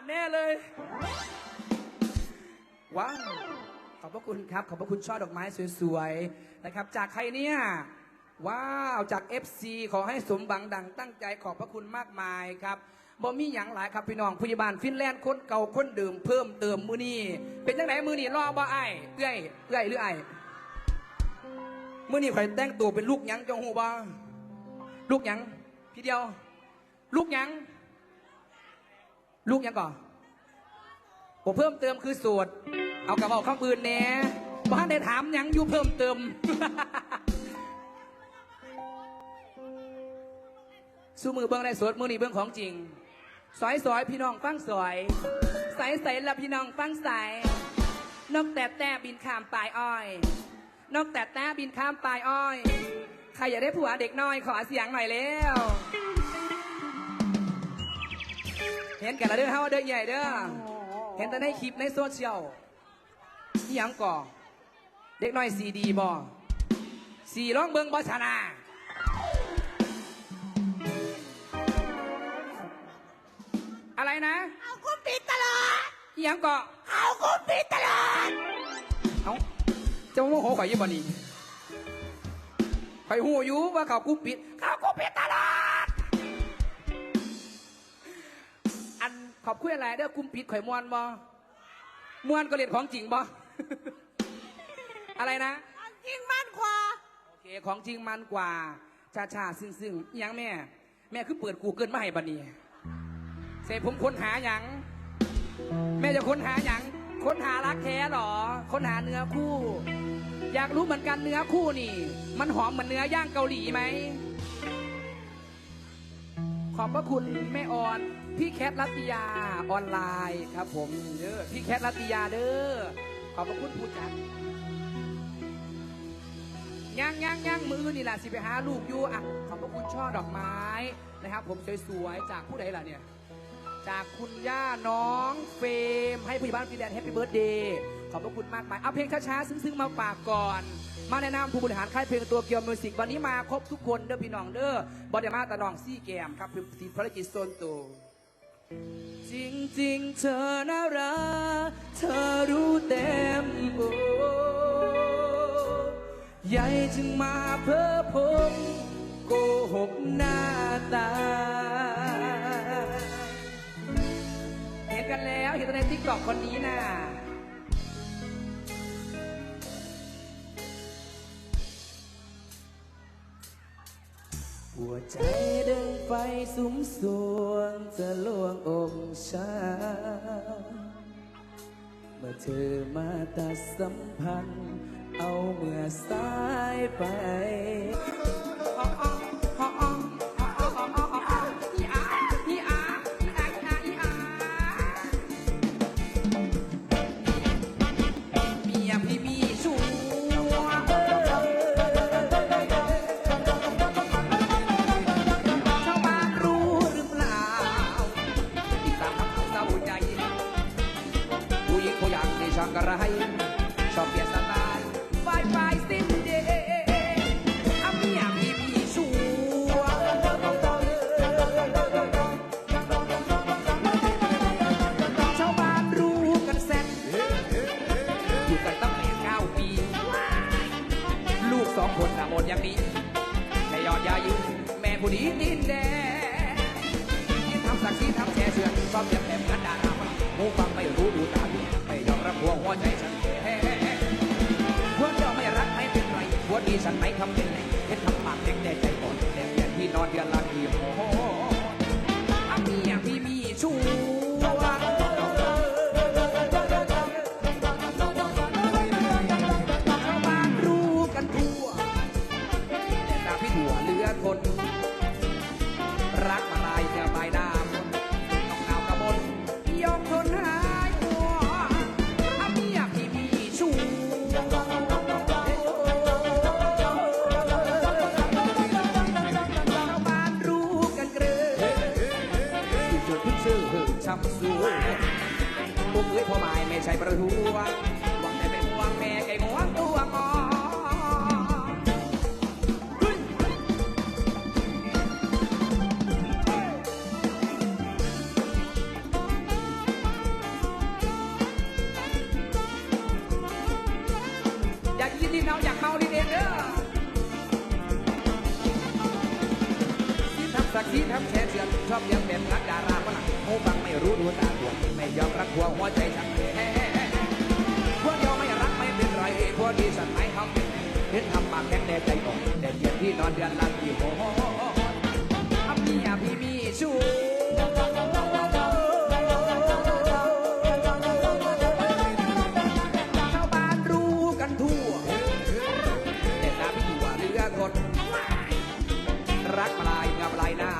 านแน่เลย ว้าว ขอบพระคุณครับ ขอบพระคุณช่อดอกไม้สวยๆ นะครับ จากใครเนี่ย ว้าว จาก FC ขอให้สมบังดังตั้งใจขอบพระคุณมากมายครับบ่มีอย่างหลายครับพี่น้องพยาบาลฟินแลนด์คนเก่าคนเดิมเพิ่มเติมมือนี้เป็นจังไหนมือนี้รอบ่ไอ้เอื้อยเอื้อยหรือไอ้มือนี้ใครแต่งตัวเป็นลูกหยังจ้าหูบ่ลูกหยังพี่เดียว ลูกหยัง ลูกยังก่อนผมเพิ่มเติมคือสูตร เอากระเป๋าข้างปืนแหน่บ้านได้ถามยังอยู่เพิ่มเติม สู้มือเบิ้องได้สดมือนี่เบิ้องของจริง สอยสอยพี่น้องฟังสอยใสใสละพี่น้องฟังใสนกแต่แต่บินข้ามปลายอ้อย นกแต่แต่บินข้ามปลายอ้อย ใครอยากได้ผัวเด็กน้อยขอเสียงหน่อยแล้ว เห็นกันแล้วเด้อฮะว่าเด้อใหญ่เด้อเห็นแต่ในคลิปในโซเชียลนี่ยังก่อเด็กน้อยสีดีบอสีร้องเบิงบอชนะอะไรนะ เอากูปิดตลอดนี่ยังก่อเอากูปิดตลอดเอ้าเจะโมโหข่อยอยี่บ่นี่ข่อยหูอยู่ว่าเขากูปิดเขา ขอบคุณอะไรเด้อกุมปิดข่อยมวนบ่มวนก็เรียนของจริงบ่อะไรนะเอาจริงมันกว่า โอเค ของจริงมันกว่า ชาชาซึ่งซึ่งอิหยังแม่ แม่คือเปิดกูเกิลมาให้บัดนี้เสร็จผมค้นหาหยังแม่จะค้นหาหยังค้นหารักแท้เหรอ ค้นหาเนื้อคู่ อยากรู้เหมือนกันเนื้อคู่นี่ มันหอมเหมือนเนื้อย่างเกาหลีไหม ขอบพระคุณแม่ออน พี่แคทรัตติยาออนไลน์ครับ ผมเด้อพี่แคทรัตติยาเด้อขอบพระคุณผู้จัดย่างย่างย่างมือนี่แหละสิไปหาลูกอยู่อะขอบพระคุณช่อดอกไม้นะครับ ผมสวยๆจากผู้ใดล่ะเนี่ย จากคุณย่าน้องเฟมให้ผู้ใหญ่บ้านฟีแลนด์แฮปปี้เบิร์ดเดย์ขอบพระคุณมากมายเอาเพลงช้าๆซึ้งๆมาฝากก่อน มาแนะนำผู้บริหารค่ายเพลงตัวเกียวมิวสิกวันนี้มาครบทุกคนเด้อพี่น้องเด้อบอดมาตะนองซี่แกมครับคือทีมภารกิจโซนตัว จริงๆเธอน่ารัก เธอรู้เต็มโอ้ใหญ่จึงมาเพ้อพงโกหกหน้าตา เห็นกันแล้ว เห็นในทิกตอกคนนี้น่ะหัวใจ ไฟสุมสวงจะลวงองชา เมื่อเธอมาตัดสัมพันธ์ เอาเมื่อสายไป สองคนน่ะหมดอย่างนี้แม่ยอดยายุแม่ผู้ดีดินแดงที่ทำสักทีทำแช่เชือนชอมเรียบแบบกันดารามันหูฟังไม่รู้ดูตาดูไม่ยอมรับพวงหัวใจฉันแท้พวเจ้าไม่รักไม่เป็นไรหัวดีฉันไม่ทำเป็นไรเห็นทำปากเด็กแต่ใจก่อนแต่เพียนที่นอนเดือนละเดียว เอ้พ่อไม้ไม่ใช่ประหัวหวังไต่เป็นห่วงแม่ไก่หัวตัวงออยากยินที่เอาอยากเมาดีเด่นเด้อที่ทำสักที่ทำแค่เชือนชอบเลี้ยงแบบรักดารา ไม่รู้ดูตาตัวไม่ยอมรักหัวหัวใจฉันแท้พวกเดียวไม่รักไม่เป็นไรพวกดีฉันไม่ทำเป็นเห็นทำปากแข็งแดใจอ่อนแต่เพียงที่นอนเดือนละกี่โมงทำเมียพี่มีชู้ชาวบ้านรู้กันทั่วแต่ตาพี่ถั่วเรือคนรักปลายเมื่อปลายหน้า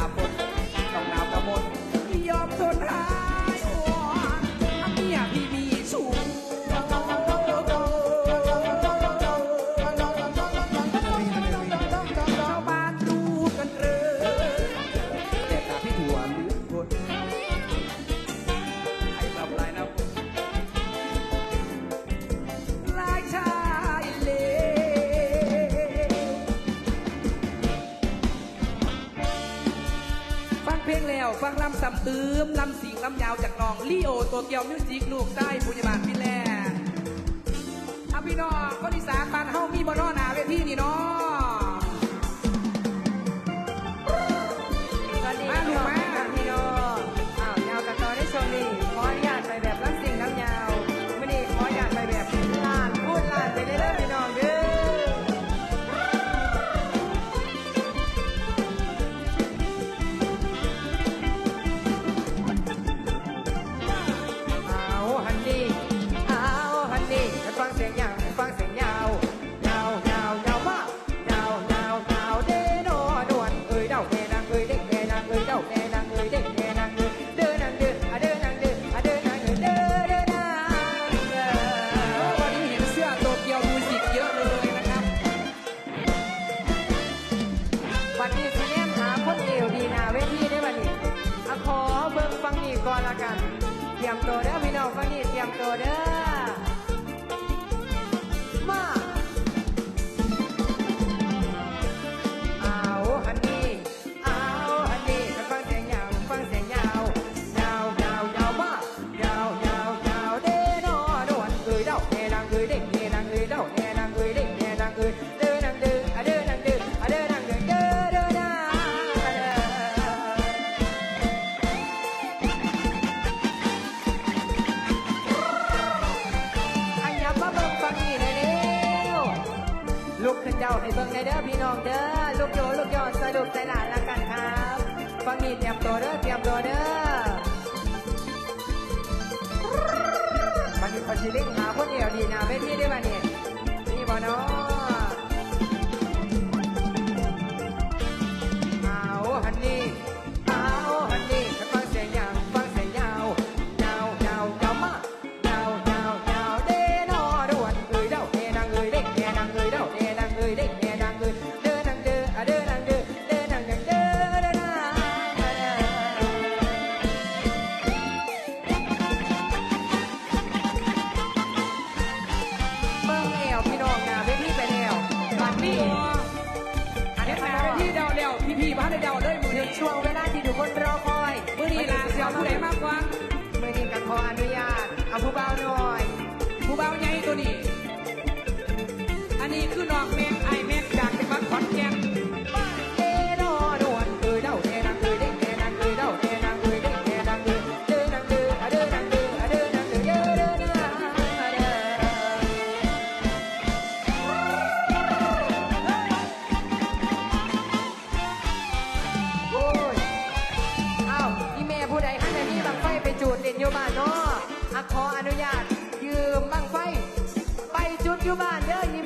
ำสัมตืมลำสิงลำยาวจากน้องลีโอตัวเกียวมิวสิกลูกใต้บุญญาบาลพี่แลนด์อะพี่น้องคนอีสานบ้านเฮามีบ่นอหนาเวทีนี่เนาะ วันนี้สิแนมหาคนเอวดีหนาเวทีได้บัดนี้อะขอเบิ่งฟังนี่ก่อนละกัน เตรียมตัวเด้อพี่น้องฟังนี่เตรียมตัวเด้อ เบิ่งได้เด้อพี่น้องเด้อลูกโยลูกยอดสรุปใจหลานละกันครับฟังนี่เตรียมตัวเด้อเตรียมตัวเด้อวันนี้เขาสิเล่งหาคนเดียวดีนะเวทีได้อวันนี้นี่บ่เนาะเอาฮันนี่เอาฮันนี่ฉันฟังเสียงยาวฟังเสียงยาวยาวยาวยาวมากยาวยาวยาวเด้อนอด่วนเอ้ยเด้าเด้นางเอ้ยเด็กเด้นางเอ้ยเด้าเด้นางเอ้ยเด็ ที่บ้านได้เดาเลยมือถึนี้งช่วงเวลาที่ทุกคนรอคอย มือนี้ลาเสียวผู้ใดมากกว่า มือนี้ก็ขออนุ เด่นอยู่บ้านเนาะอขออนุญาต ยืมบังไฟ ไปจุดอยู่บ้านเด้อ